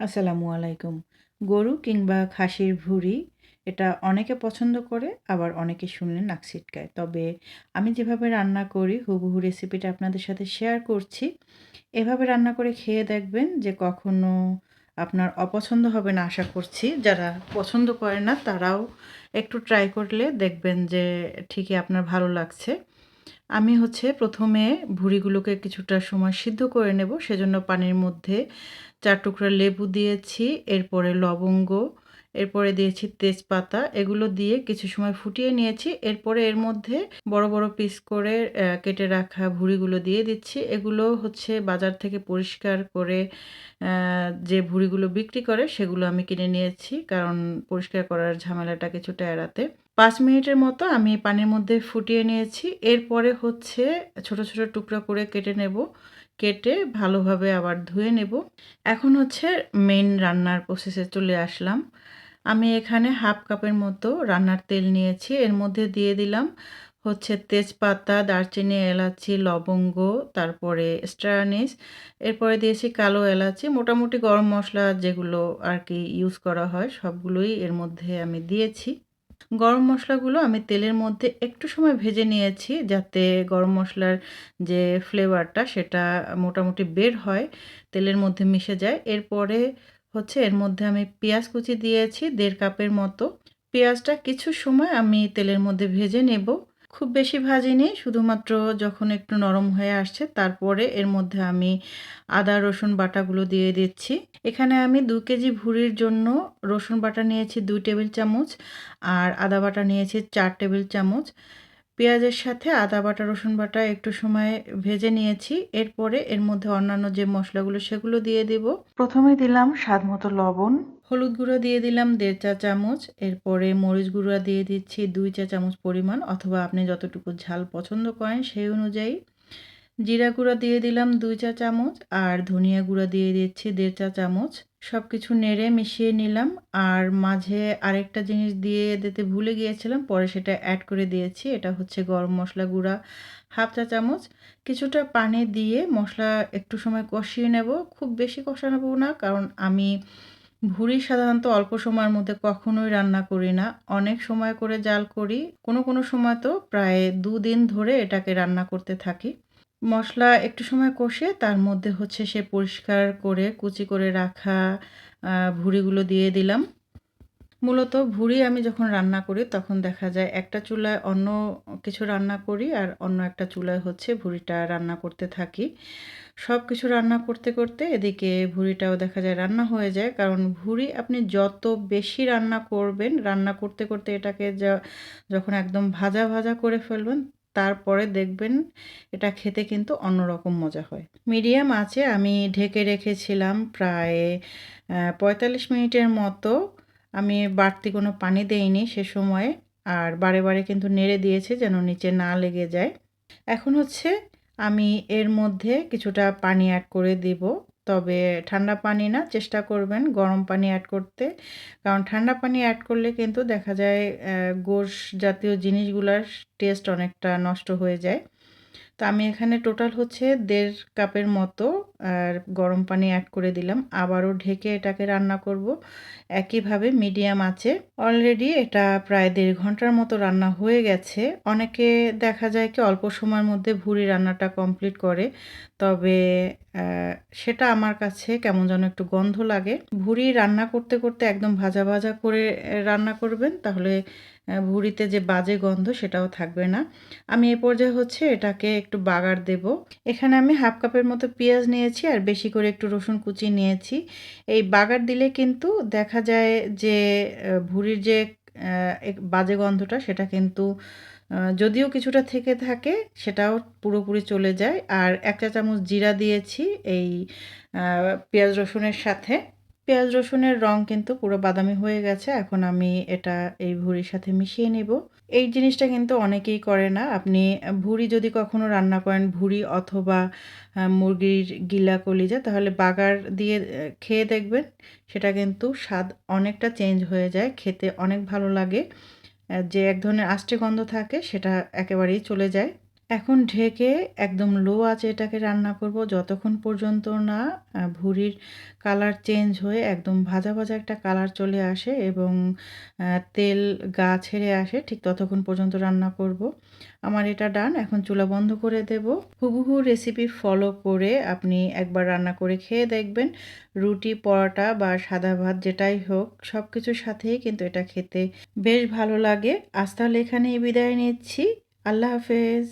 আসসালামু আলাইকুম। গরু কিংবা খাসির ভুঁড়ি এটা অনেকে পছন্দ করে, আবার অনেকে শুনলে নাক ছিটকায়। তবে আমি যেভাবে রান্না করি, হুবহু রেসিপিটা আপনাদের সাথে শেয়ার করছি। এভাবে রান্না করে খেয়ে দেখবেন যে কখনো আপনার অপছন্দ হবে না আশা করছি। যারা পছন্দ করে না, তারাও একটু ট্রাই করলে দেখবেন যে ঠিকই আপনার ভালো লাগছে। আমি হচ্ছে প্রথমে ভুঁড়িগুলোকে কিছুটা সময় সিদ্ধ করে নেব, সেজন্য পানির মধ্যে চার টুকরা লেবু দিয়েছি, এরপরে লবঙ্গ, এরপরে দিয়েছি তেজপাতা, এগুলো দিয়ে কিছু সময় ফুটিয়ে নিয়েছি, এরপরে এর মধ্যে বড় বড় পিস করে কেটে রাখা ভুঁড়িগুলো দিয়ে দিচ্ছি, এগুলো হচ্ছে বাজার থেকে পরিষ্কার করে যে ভুঁড়িগুলো বিক্রি করে সেগুলো আমি কিনে নিয়েছি, কারণ পরিষ্কার করার ঝামেলাটা কিছুটা এড়াতে। পাঁচ মিনিটের মতো আমি পানির মধ্যে ফুটিয়ে নিয়েছি, এরপরে হচ্ছে ছোট ছোট টুকরা করে কেটে নেব কেটে ভালোভাবে আবার ধুয়ে নেব। এখন হচ্ছে মেন রান্নার প্রসেসে চলে আসলাম। আমি এখানে হাফ কাপের মতো রান্নার তেল নিয়েছি। এর মধ্যে দিয়ে দিলাম হচ্ছে তেজপাতা, দারচিনি, এলাচি, লবঙ্গ, তারপরে স্টারানিস এরপরে দিয়েছি কালো এলাচি। মোটামুটি গরম মশলা যেগুলো আর কি ইউজ করা হয় সবগুলোই এর মধ্যে আমি দিয়েছি। গরম মশলাগুলো আমি তেলের মধ্যে একটু সময় ভেজে নিয়েছি যাতে গরম মশলার যে ফ্লেভারটা সেটা মোটামুটি বের হয়, তেলের মধ্যে মিশে যায়। এরপরে হচ্ছে এর মধ্যে আমি পেঁয়াজ কুচি দিয়েছি দেড় কাপের মতো। পেঁয়াজটা কিছু সময় আমি তেলের মধ্যে ভেজে নেব। খুব বেশি ভাজিনি, শুধুমাত্র যখন একটু নরম হয়ে আসছে, তারপরে এর মধ্যে আমি আদা, রসুন বাটাগুলো দিয়ে দিচ্ছি। এখানে আমি দু কেজি ভুড়ির জন্য রসুন বাটা নিয়েছি দুই টেবিল চামচ আর আদা বাটা নিয়েছি চার টেবিল চামচ। পেঁয়াজের সাথে আদা বাটা, রসুন বাটা একটু সময় ভেজে নিয়েছি। এরপরে এর মধ্যে অন্যান্য যে মশলাগুলো, সেগুলো দিয়ে দেব। প্রথমে দিলাম স্বাদ মতো লবণ হলুদ গুঁড়ো দিয়ে দিলাম দেড় চা চামচ, এরপরে মরিচ গুঁড়া দিয়ে দিচ্ছি দুই চা চামচ পরিমাণ, অথবা আপনি যতটুকু ঝাল পছন্দ করেন সেই অনুযায়ী। জিরা গুঁড়া দিয়ে দিলাম দুই চা চামচ, আর ধনিয়া গুঁড়া দিয়ে দিচ্ছি দেড় চা চামচ। সব কিছু নেড়ে মিশিয়ে নিলাম, আর মাঝে আরেকটা জিনিস দিয়ে দিতে ভুলে গিয়েছিলাম, পরে সেটা অ্যাড করে দিয়েছি, এটা হচ্ছে গরম মশলা গুঁড়া হাফ চা চামচ। কিছুটা পানি দিয়ে মশলা একটু সময় কষিয়ে নেব, খুব বেশি কষানো না, কারণ আমি ভুড়ি সাধারণত অল্প সময়ের মধ্যে কখনোই রান্না করি না। অনেক সময় করে জাল করি। কোনো কোনো সময় তো প্রায় দুদিন ধরে এটাকে রান্না করতে থাকি। মশলা একটু সময় কষে তার মধ্যে হচ্ছে সে পরিষ্কার করে কুচি করে রাখা ভুড়িগুলো দিয়ে দিলাম। মূলত ভুড়ি আমি যখন রান্না করি, তখন দেখা যায় একটা চুলায় অন্য কিছু রান্না করি আর অন্য একটা চুলায় হচ্ছে ভুড়িটা রান্না করতে থাকি। সব কিছু রান্না করতে করতে এদিকে ভুড়িটাও দেখা যায় রান্না হয়ে যায়। কারণ ভুড়ি আপনি যত বেশি রান্না করবেন, রান্না করতে করতে এটাকে যা, যখন একদম ভাজা ভাজা করে ফেলবেন, তারপরে দেখবেন এটা খেতে কিন্তু অন্যরকম মজা হয়। মিডিয়াম আছে আমি ঢেকে রেখেছিলাম প্রায় পঁয়তাল্লিশ মিনিটের মতো আমি বাড়তি কোনো পানি দেইনি সে সময়ে, আর বারে বারে কিন্তু নেড়ে দিয়েছে যেন নিচে না লেগে যায়। এখন হচ্ছে আমি এর মধ্যে কিছুটা পানি অ্যাড করে দিব। তবে ঠান্ডা পানি না, চেষ্টা করবেন গরম পানি অ্যাড করতে। কারণ ঠান্ডা পানি অ্যাড করলে কিন্তু দেখা যায় গোশ জাতীয় জিনিসগুলোর টেস্ট অনেকটা নষ্ট হয়ে যায়। তো আমি এখানে টোটাল হচ্ছে দেড় কাপের মতো আর গরম পানি অ্যাড করে দিলাম। আবারও ঢেকে এটাকে রান্না করব। একইভাবে মিডিয়াম আছে। অলরেডি এটা প্রায় দেড় ঘণ্টার মতো রান্না হয়ে গেছে। অনেকে দেখা যায় কি অল্প সময়ের মধ্যে ভুড়ি রান্নাটা কমপ্লিট করে। তবে সেটা আমার কাছে কেমন যেন একটু গন্ধ লাগে। ভুড়ি রান্না করতে করতে একদম ভাজা ভাজা করে রান্না করবেন। তাহলে ভুড়িতে যে বাজে গন্ধ সেটাও থাকবে না। আমি এ পর্যায়ে হচ্ছে এটাকে একটু বাগার দেব। এখানে আমি হাফ কাপের মতো পেঁয়াজ নিয়েছি আর বেশি করে একটু রসুন কুচি নিয়েছি। এই বাগার দিলে কিন্তু দেখা যায় যে ভুড়ির যে বাজে গন্ধটা সেটা কিন্তু যদিও কিছুটা থেকে থাকে, সেটাও পুরোপুরি চলে যায়। আর এক চা চামচ জিরা দিয়েছি এই পেঁয়াজ রসুনের সাথে। পেঁয়াজ রসুনের রং কিন্তু পুরো বাদামি হয়ে গেছে। এখন আমি এটা এই ভুড়ির সাথে মিশিয়ে নেব। এই জিনিসটা কিন্তু অনেকেই করে না। আপনি ভুড়ি যদি কখনো রান্না করেন, ভুড়ি অথবা মুরগির গিলা কলিজা, তাহলে বাগার দিয়ে খেয়ে দেখবেন সেটা কিন্তু স্বাদ অনেকটা চেঞ্জ হয়ে যায়। খেতে অনেক ভালো লাগে। যে এক ধরনের আষ্টে গন্ধ থাকে, সেটা একেবারেই চলে যায়। এখন ঢেকে একদম লো আঁচে এটাকে রান্না করব। যতক্ষণ পর্যন্ত না ভুঁড়ির কালার চেঞ্জ হয়ে একদম ভাজা ভাজা একটা কালার চলে আসে এবং তেল গা ছেড়ে আসে, ঠিক ততক্ষণ পর্যন্ত রান্না করব। আমার এটা ডান, এখন চুলা বন্ধ করে দেব। হুবহু রেসিপি ফলো করে আপনি একবার রান্না করে খেয়ে দেখবেন। রুটি, পরোটা বা সাদা ভাত যেটাই হোক সব কিছুর সাথেই কিন্তু এটা খেতে বেশ ভালো লাগে। আজ তাহলে এখানেই বিদায় নিচ্ছি। আল্লাহ হাফেজ।